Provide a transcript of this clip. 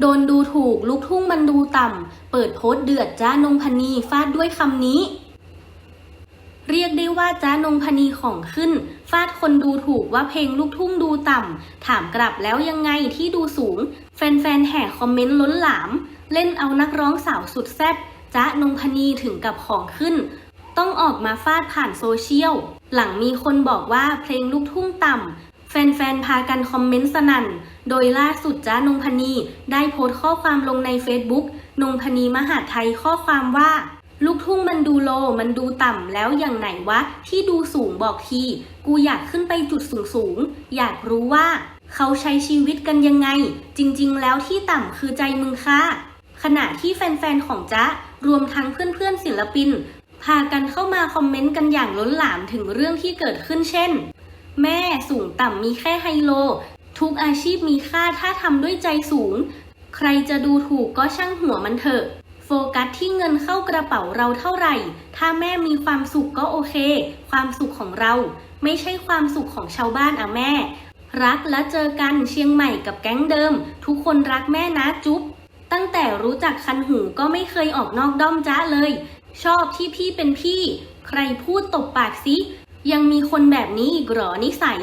โดนดูถูกลูกทุ่งมันดูต่ำ เปิดโพสต์เดือดจ้านงพนีฟาดด้วยคำนี้ เรียกได้ว่าจ้านงพนีของขึ้น ฟาดคนดูถูกว่าเพลงลูกทุ่งดูต่ำ ถามกลับแล้วยังไงที่ดูสูง แฟนๆแห่คอมเมนต์ล้นหลาม เล่นเอานักร้องสาวสุดแซ่บจ้านงพนีถึงกับของขึ้น ต้องออกมาฟาดผ่านโซเชียล หลังมีคนบอกว่าเพลงลูกทุ่งต่ำ แฟนๆ พากันคอมเมนต์สนั่น โดยล่าสุดจ้านงพนีได้โพสต์ข้อความลงใน Facebook นงพนีมหาไทยข้อความว่า ลูกทุ่งมันดูโล มันดูต่ำแล้วอย่างไหนวะ ที่ดูสูงบอกที กูอยากขึ้นไปจุดสูงสูงๆอยากรู้ว่า เขาใช้ชีวิตกันยังไง จริงๆ แล้วที่ต่ำคือใจมึงค่ะ ขณะที่แฟนๆ ของจ๊ะ รวมทั้งเพื่อนๆ ศิลปิน พากันเข้ามาคอมเมนต์กันอย่างล้นหลามถึงเรื่องที่เกิดขึ้นเช่น แม่สูงต่ำมีแค่ไฮโล ทุกอาชีพมีค่าถ้าทำด้วยใจสูง ใครจะดูถูกก็ช่างหัวมันเถอะ โฟกัสที่เงินเข้ากระเป๋าเราเท่าไหร่ ถ้าแม่มีความสุขก็โอเค ความสุขของเรา ไม่ใช่ความสุขของชาวบ้านอะแม่ รักและเจอกันเชียงใหม่กับแก๊งเดิม ทุกคนรักแม่นะจุ๊บตั้งแต่รู้จักคันหูก็ไม่เคยออกนอกด้อมจ้าเลย ชอบที่พี่เป็นพี่ ใครพูดตบปากซิ ยังมีคนแบบนี้อีกเหรอนิสัย